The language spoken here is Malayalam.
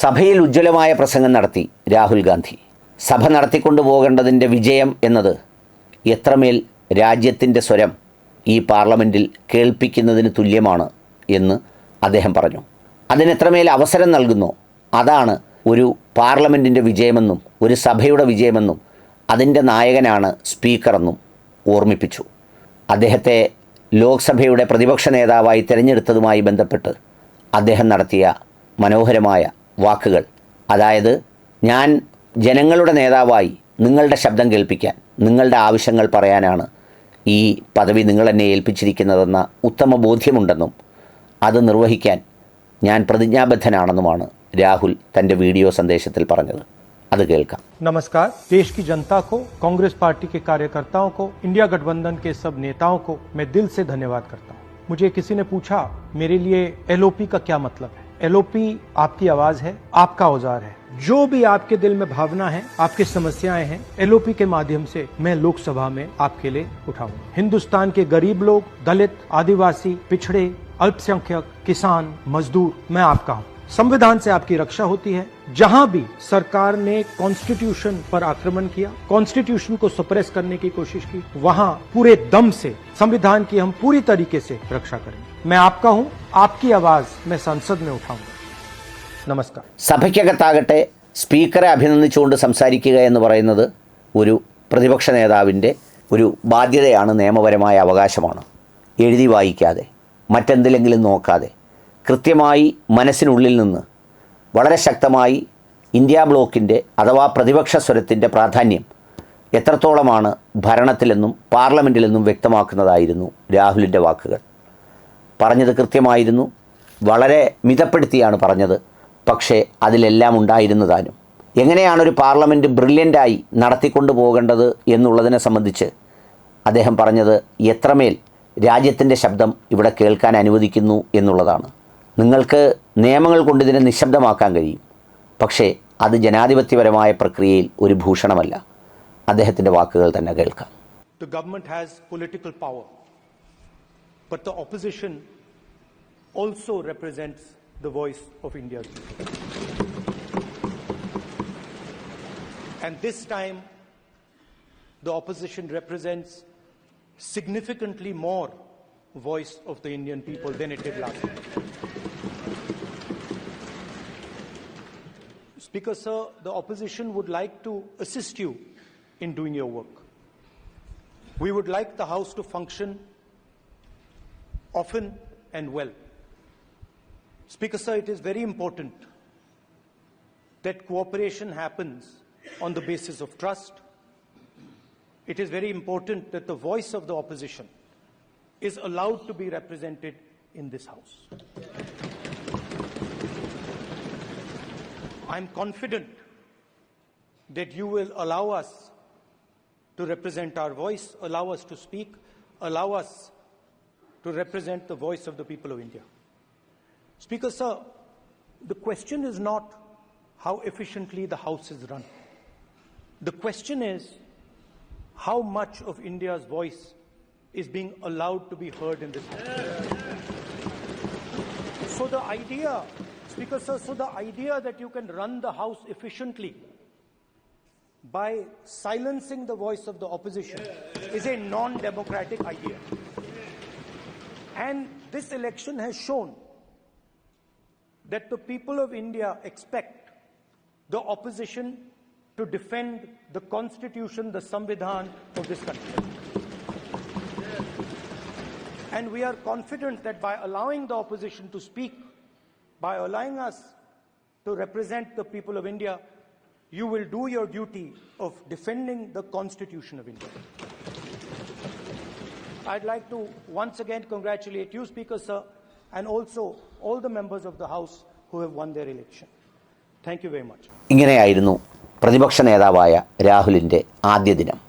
സഭയിൽ ഉജ്ജ്വലമായ പ്രസംഗം നടത്തി രാഹുൽ ഗാന്ധി. സഭ നടത്തിക്കൊണ്ടു പോകേണ്ടതിന്റെ വിജയം എന്നത് എത്രമേൽ രാജ്യത്തിന്റെ സ്വരം ഈ പാർലമെന്റിൽ കേൾപ്പിക്കുന്നതിന് തുല്യമാണ് എന്ന് അദ്ദേഹം പറഞ്ഞു. അതിനെത്രമേൽ അവസരം നൽകുന്നു അതാണ് ഒരു പാർലമെന്റിന്റെ വിജയമെന്നും ഒരു സഭയുടെ വിജയമെന്നും അതിന്റെ നായകനാണ് സ്പീക്കറെന്നും ഓർമ്മിപ്പിച്ചു. അദ്ദേഹത്തെ ലോക്സഭയുടെ പ്രതിപക്ഷ നേതാവായി തിരഞ്ഞെടുത്തതുമായി ബന്ധപ്പെട്ട് അദ്ദേഹം നടത്തിയ മനോഹരമായ വാക്കുകൾ അതായത് ഞാൻ ജനങ്ങളുടെ നേതാവായി നിങ്ങളുടെ ശബ്ദം കേൾപ്പിക്കാൻ നിങ്ങളുടെ ആവശ്യങ്ങൾ പറയാനാണ് ഈ പദവി നിങ്ങളെന്നെ ഏൽപ്പിച്ചിരിക്കുന്നതെന്ന ഉത്തമ ബോധ്യമുണ്ടെന്നും അത് നിർവഹിക്കാൻ ഞാൻ പ്രതിജ്ഞാബദ്ധനാണെന്നുമാണ് രാഹുൽ തൻ്റെ വീഡിയോ സന്ദേശത്തിൽ പറഞ്ഞത് അത് കേൾക്കാം नमस्कार देश की जनता को कांग्रेस पार्टी के कार्यकर्ताओं को इंडिया गठबंधन के सब नेताओं को मैं दिल से धन्यवाद करता हूं मुझे किसी ने पूछा मेरे लिए एलओपी का क्या मतलब है एलओपी आपकी आवाज़ है, आपका औज़ार है। जो भी आपके दिल में भावना है, आपकी समस्याएँ हैं एलओपी के माध्यम से मैं लोकसभा में आपके लिए उठाऊँगा। हिंदुस्तान के गरीब लोग, दलित, आदिवासी, पिछड़े, अल्पसंख्यक, किसान, मजदूर, मैं आपका हूँ। संविधान से आपकी रक्षा होती है जहां भी सरकार ने कॉन्स्टिट्यूशन पर आक्रमण किया कॉन्स्टिट्यूशन को सप्रेस करने की कोशिश की वहां पूरे दम से संविधान की हम पूरी तरीके से रक्षा करेंगे मैं आपका हूं आपकी आवाज मैं संसद में उठाऊंगा नमस्कार സഭയ്ക്കകത്താകട്ടെ സ്പീക്കറെ അഭിനന്ദിച്ചുകൊണ്ട് സംസാരിക്കുക എന്ന് പറയുന്നത് ഒരു പ്രതിപക്ഷ നേതാവിൻ്റെ ഒരു ബാധ്യതയാണ് നിയമപരമായ അവകാശമാണ് എഴുതി വായിക്കാതെ മറ്റെന്തിലെങ്കിലും നോക്കാതെ കൃത്യമായി മനസ്സിനുള്ളിൽ നിന്ന് വളരെ ശക്തമായി ഇന്ത്യ ബ്ലോക്കിന്റെ അഥവാ പ്രതിപക്ഷ സ്വരത്തിന്റെ പ്രാധാന്യം എത്രത്തോളമാണ് ഭരണത്തിലെന്നും പാർലമെന്റിലെന്നും വ്യക്തമാക്കുന്നതായിരുന്നു രാഹുലിന്റെ വാക്കുകൾ. പറഞ്ഞത് കൃത്യമായിരുന്നു വളരെ മിതപ്പെടുത്തിയാണ് പറഞ്ഞത് പക്ഷേ അതിലെല്ലാം ഉണ്ടായിരുന്നതാനും. എങ്ങനെയാണ് ഒരു പാർലമെന്റ് ബ്രില്യന്റായി നടത്തിക്കൊണ്ടു പോകേണ്ടത് എന്നുള്ളതിനെ സംബന്ധിച്ച് അദ്ദേഹം പറഞ്ഞത് എത്രമേൽ രാജ്യത്തിന്റെ ശബ്ദം ഇവിടെ കേൾക്കാൻ അനുവദിക്കുന്നു എന്നുള്ളതാണ്. നിങ്ങൾക്ക് നിയമങ്ങൾ കൊണ്ട് ഇതിനെ നിശബ്ദമാക്കാൻ കഴിയും. പക്ഷേ അത് ജനാധിപത്യപരമായ പ്രക്രിയയിൽ ഒരു ഭൂഷണമല്ല. അദ്ദേഹത്തിന്റെ വാക്കുകൾ തന്നെ കേൾക്കാം. The government has political power but the opposition also represents the voice of India and this time the opposition represents significantly more voice of the Indian people than it it last Speaker, sir, the opposition would like to assist you in doing your work. We would like the House to function often and well. Speaker, sir, it is very important that cooperation happens on the basis of trust. It is very important that the voice of the opposition is allowed to be represented in this House. I'm confident that you will allow us to represent our voice, allow us to speak, allow us to represent the voice of the people of India. Speaker, sir, the question is not how efficiently the House is run. The question is how much of India's voice is being allowed to be heard in this House. So the idea, Speaker, sir, so the idea that you can run the House efficiently by silencing the voice of the opposition is a non democratic idea. And this election has shown that the people of India expect the opposition to defend the constitution, the Samvidhan of this country. And we are confident that by allowing the opposition to speak, by allowing us to represent the people of India, you will do your duty of defending the Constitution of India. I'd like to once again congratulate you, Speaker, sir, and also all the members of the House who have won their election. Thank you very much. ഇങ്ങനെയായിരുന്നു പ്രതിപക്ഷ നേതാവായ രാഹുലിന്റെ ആദ്യ ദിനം